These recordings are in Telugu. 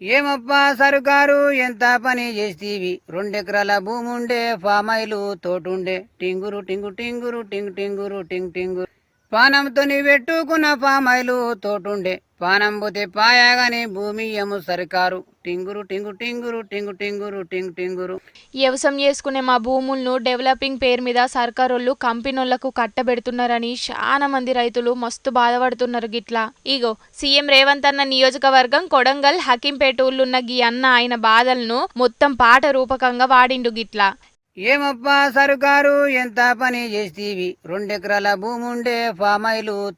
ఏమప్పా సరుకారు? ఎంత పని చేస్తీవి? రెండెకరాల భూమి ఉండే తోటుండే. టింగురు టింగు టింగురు టింగు టింగురు టింగ్ టింగురు. పానంతో పెట్టుకున్న పామైలు తోటుండే. పానం పోతే భూమి ఏమో సరికారు. టింగురు టింగు టింగురు టింగు టింగురు టింగు టింగురు. వ్యవసాయం చేసుకునే మా భూములను డెవలపింగ్ పేరు మీద సర్కారోళ్ళు కంపెనీలకు కట్టబెడుతున్నారని చాలా మంది రైతులు మస్తు బాధపడుతున్నారు గిట్లా. ఇగో సీఎం రేవంత్ అన్న నియోజకవర్గం కొడంగల్ హకీంపేట ఊళ్ళున్న గీ అన్న ఆయన బాధలను మొత్తం పాట రూపకంగా వాడిండు గిట్లా. ఏమప్పా సరుకారు? ఎంత పని చేస్తీవి? రెండెకరాల భూమి ఉండే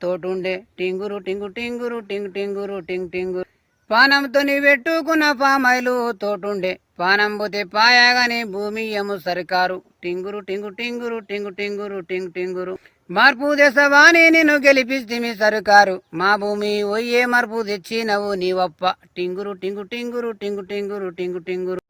తోటుండే. టింగురు టింగు టింగురు టింగు టింగురు టింగ్ టింగురు. పానంతో పెట్టుకున్న ఫామాయిలు తోటుండే. పానం పోతే పాయాగాని భూమి ఏమో సరికారు. టింగురు టింగు టింగురు టింగు టింగురు టింగ్ టింగురు. మార్పు తెసవాని నిన్ను గెలిపిస్తే సరుకారు. మా భూమి ఒయ్యే మార్పు తెచ్చినవు నీవప్ప. టింగురు టింగు టింగురు టింగు టింగురు టింగు టింగురు.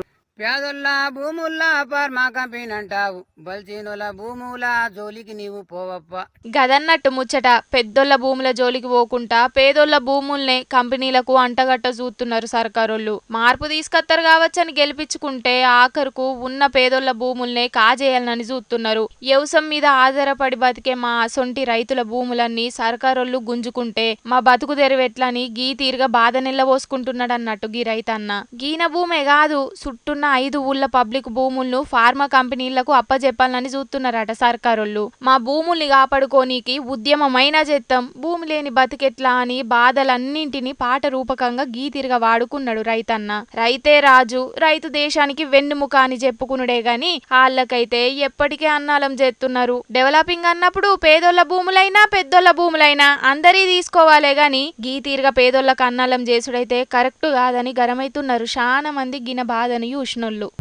పేదొల్ల భూముల్లా ఫార్మా కంపినంటావు బల్చీనుల భూముల జోలికి నీవు పోవప్ప. గదన్నట్టు ముచ్చట పెద్దోళ్ళ భూముల జోలికి పోకుండా పేదోళ్ళ భూముల్నే కంపెనీలకు అంటగట్ట చూస్తున్నారు సర్కారోళ్ళు. మార్పు తీసుకొస్తారు కావచ్చని గెలిపించుకుంటే ఆఖరుకు ఉన్న పేదోళ్ళ భూముల్నే కాజేయాలని చూస్తున్నారు వ్యవసాయం మీద ఆధారపడి బతికే మా అసొంటి రైతుల భూములన్నీ సర్కారోళ్ళు గుంజుకుంటే మా బతుకు తెరవెట్లని గీ తీరుగా బాధ నిల్లబోసుకుంటున్నాడన్నట్టు గీ రైతన్న. గీన భూమే కాదు చుట్టున్న ఐదు ఊళ్ళ పబ్లిక్ భూములను ఫార్మా కంపెనీలకు అప్పజెప్పాలని చూస్తున్నారట సర్కారోళ్ళు మా భూముల్ని కాపాడుకోనీకి ఉద్యమమైనా చేస్తాం భూమి లేని బతికెట్లా అని బాధలన్నింటినీ పాట రూపకంగా గీతిరిగా వాడుకున్నాడు రైతన్న. రైతే రాజు రైతు దేశానికి వెన్నుముక అని చెప్పుకునుడే గాని వాళ్ళకైతే ఎప్పటికే అన్నాలం చేస్తున్నారు డెవలపింగ్ అన్నప్పుడు పేదోళ్ళ భూములైనా పెద్దోళ్ళ భూములైనా అందరి తీసుకోవాలే గాని గీతీరుగా పేదోళ్ళకు అన్నాలం చేసుడైతే కరెక్ట్ కాదని గరమైతున్నారు. చాలా మంది గిన బాధని ಇಂಗ್ಲಿಷ್ನಲ್ಲೂ